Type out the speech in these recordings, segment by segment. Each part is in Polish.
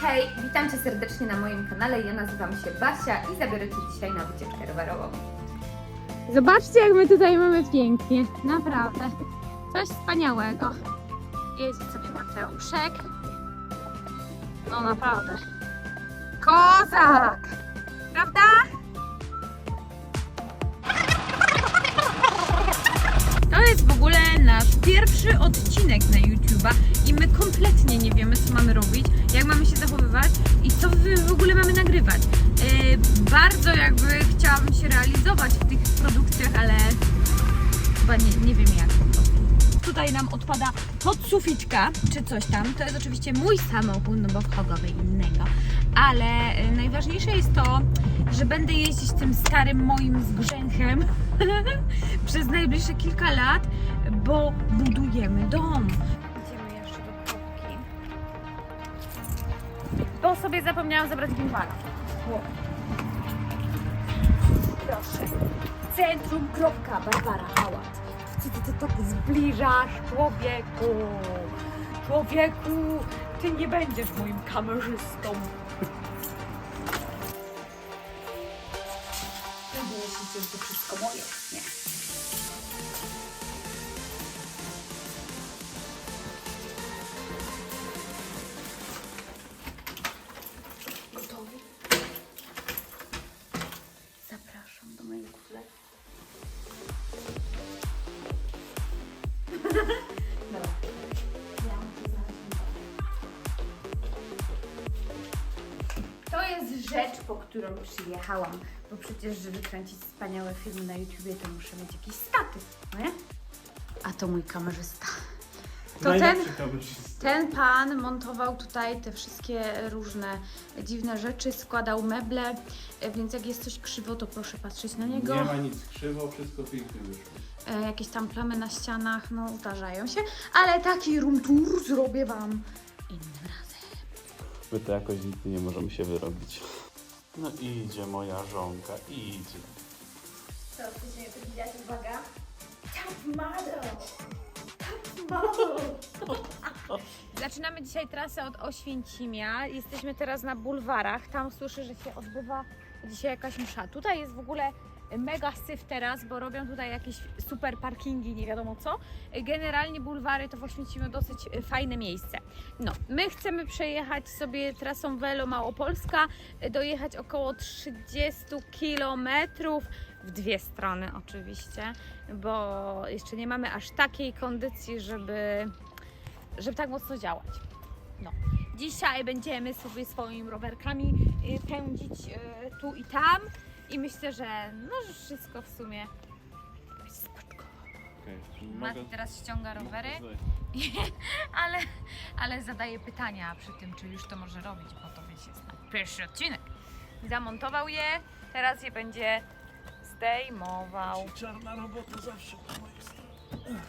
Hej, witam Cię serdecznie na moim kanale. Ja nazywam się Basia i zabiorę Cię dzisiaj na wycieczkę rowerową. Zobaczcie, jak my tutaj mamy pięknie. Naprawdę. Coś wspaniałego. Jedzie sobie Mateuszek. No naprawdę. Kozak! Prawda? To jest w ogóle nasz pierwszy odcinek na YouTube'a i my kompletnie nie wiemy, co mamy robić, jak mamy się zachowywać i co w ogóle mamy nagrywać. Yy, bardzo jakby chciałabym się realizować w tych produkcjach, ale chyba nie, nie wiem jak. Tutaj nam odpada podsuficzka czy coś tam. To jest oczywiście mój samochód, no bo kogo by innego. Ale y, najważniejsze jest to, że będę jeździć tym starym moim zgrzęchem przez najbliższe kilka lat, bo budujemy dom. Bo sobie zapomniałam zabrać gimbala. Proszę. Centrum kropka Barbara Hałat. Ty, ty, ty tak zbliżasz człowieku. Człowieku, ty nie będziesz moim kamerzystą. Myślicie, że to wszystko moje? Nie. Jest rzecz, po którą przyjechałam, bo przecież, żeby kręcić wspaniałe filmy na YouTubie, to muszę mieć jakiś statyw, no nie? A to mój kamerzysta. To ten, Najlepszy kamerzysta. ten pan montował tutaj te wszystkie różne dziwne rzeczy, składał meble, e, więc jak jest coś krzywo, to proszę patrzeć na niego. Nie ma nic krzywo, wszystko pięknie wyszło. E, jakieś tam plamy na ścianach, no zdarzają się, ale taki room tour zrobię Wam innym razem. My to jakoś nigdy nie możemy się wyrobić. No idzie moja żonka, idzie. Co, wcześniej to widać, uwaga. Top model! Top model! Zaczynamy dzisiaj trasę od Oświęcimia. Jesteśmy teraz na bulwarach. Tam słyszę, że się odbywa dzisiaj jakaś msza. Tutaj jest w ogóle mega syf teraz, bo robią tutaj jakieś super parkingi, nie wiadomo co. Generalnie bulwary to w Oświęcimiu dosyć fajne miejsce. No, my chcemy przejechać sobie trasą Velo Małopolska, dojechać około 30 kilometrów w dwie strony oczywiście, bo jeszcze nie mamy aż takiej kondycji, żeby żeby tak mocno działać. No. Dzisiaj będziemy sobie swoimi rowerkami y, pędzić tu i tam i myślę, że no że wszystko w sumie. Okay. Mati teraz ściąga rowery, ale, ale zadaje pytania przy tym, czy już to może robić, bo to wiecie, jest na pierwszy odcinek. Zamontował je, teraz je będzie zdejmował. Czarna robota zawsze po mojej stronie.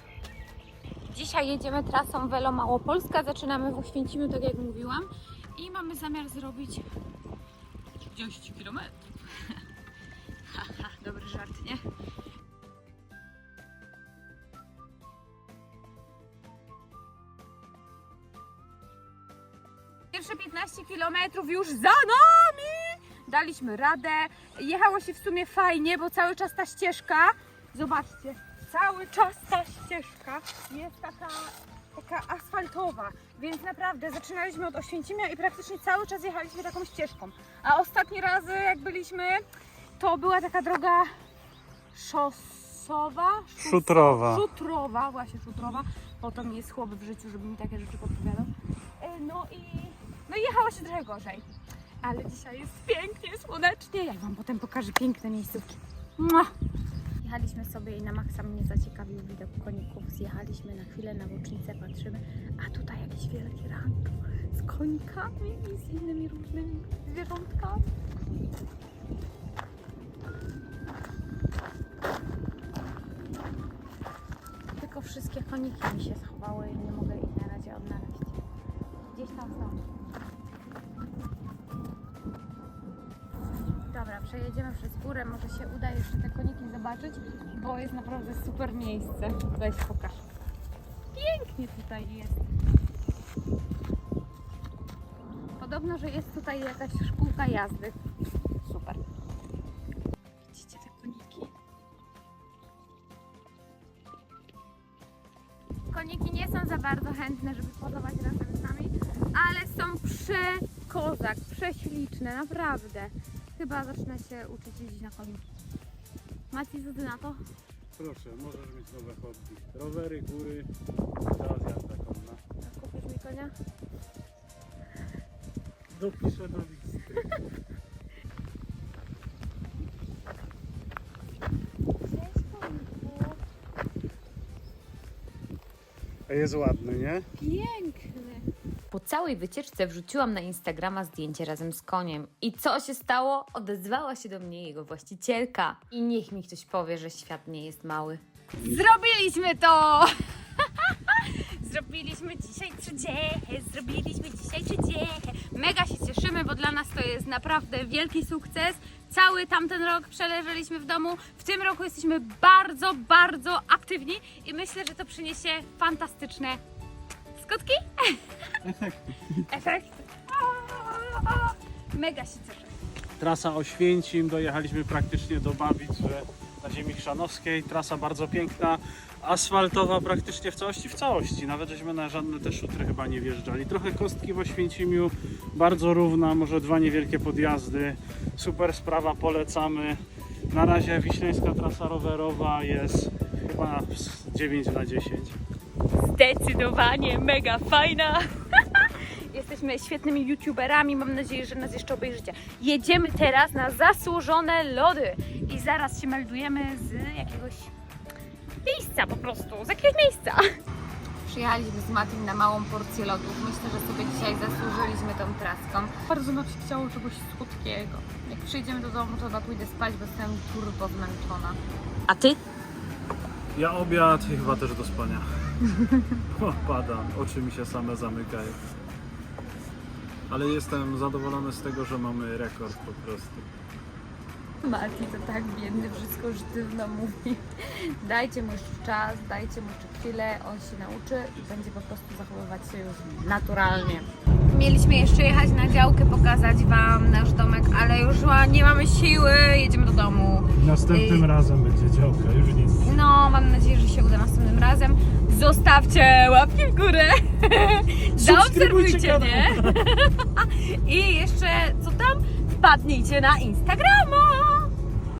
Dzisiaj jedziemy trasą Velo Małopolska. Zaczynamy w Oświęcimiu, tak jak mówiłam. I mamy zamiar zrobić 30 km. Żart, nie? Pierwsze 15 km już za nami! Daliśmy radę. Jechało się w sumie fajnie, bo cały czas ta ścieżka, zobaczcie, cały czas ta ścieżka jest taka, taka asfaltowa. Więc naprawdę zaczynaliśmy od Oświęcimia i praktycznie cały czas jechaliśmy taką ścieżką. A ostatni razy jak byliśmy, to była taka droga szosowa. szos- Szutrowa. Szutrowa, właśnie szutrowa. Potem jest chłop w życiu, żeby mi takie rzeczy podpowiadał. E, No i, no i jechało się trochę gorzej. Ale dzisiaj jest pięknie, słonecznie. Ja Wam potem pokażę piękne miejscówki. Mua! Jechaliśmy sobie i na maksa mnie zaciekawił widok koników. Zjechaliśmy na chwilę na bocznicę, patrzymy, a tutaj jakieś wielkie rancho z konikami i z innymi różnymi zwierzątkami. Wszystkie koniki mi się schowały i nie mogę ich na razie odnaleźć. Gdzieś tam są. Dobra, przejedziemy przez górę, może się uda jeszcze te koniki zobaczyć, bo jest naprawdę super miejsce. Weź pokaż. Pięknie tutaj jest. podobno, że jest tutaj jakaś szkółka jazdy. Koniki nie są za bardzo chętne, żeby pozować razem z nami, ale są przekozak, prześliczne, naprawdę. Chyba zacznę się uczyć jeździć na koniu. Maci, co ty na to? Proszę, możesz mieć nowe hobby. Rowery, góry, teraz jazda konna. A Kupisz mi konia? Dopiszę do listy. Jest ładny, nie? Piękny. Po całej wycieczce wrzuciłam na Instagrama zdjęcie razem z koniem. I co się stało? Odezwała się do mnie jego właścicielka. I niech mi ktoś powie, że świat nie jest mały. Zrobiliśmy to! Zrobiliśmy dzisiaj przydziechę, zrobiliśmy dzisiaj przydziechę. Mega się cieszymy, bo dla nas to jest naprawdę wielki sukces. Cały tamten rok przeleżeliśmy w domu. W tym roku jesteśmy bardzo, bardzo aktywni i myślę, że to przyniesie fantastyczne skutki. Efekt. Mega się cieszę. Trasa Oświęcim, dojechaliśmy praktycznie do Babic, że na ziemi chrzanowskiej. Trasa bardzo piękna, asfaltowa praktycznie w całości, w całości. Nawet żeśmy na żadne te szutry chyba nie wjeżdżali. Trochę kostki w Oświęcimiu, bardzo równa, może dwa niewielkie podjazdy. Super sprawa, polecamy. Na razie wiśleńska trasa rowerowa jest chyba z 9 na 10. Zdecydowanie mega fajna. Jesteśmy świetnymi youtuberami, mam nadzieję, że nas jeszcze obejrzycie. Jedziemy teraz na zasłużone lody i zaraz się meldujemy z jakiegoś miejsca po prostu, z jakiegoś miejsca. Przyjechaliśmy z Matim na małą porcję lodów. Myślę, że sobie dzisiaj zasłużyliśmy tą traską. Bardzo nam się chciało czegoś słodkiego. Jak przyjdziemy do domu, to chyba pójdę spać, bo jestem turbo zmęczona. A ty? Ja obiad i chyba też do spania. Pada, oczy mi się same zamykają. Ale jestem zadowolony z tego, że mamy rekord po prostu. Mati to tak biedny, wszystko sztywno mówi. Dajcie mu jeszcze czas, dajcie mu jeszcze chwilę, on się nauczy i będzie po prostu zachowywać się już naturalnie. Mieliśmy jeszcze jechać na działkę, pokazać Wam nasz domek, ale już nie mamy siły, jedziemy do domu. Następnym Ej. razem będzie działka, już nic. No, mam nadzieję, że się uda następnym razem. Zostawcie łapki w górę. Zaobserwujcie mnie. I jeszcze, co tam? Wpadnijcie na Instagrama.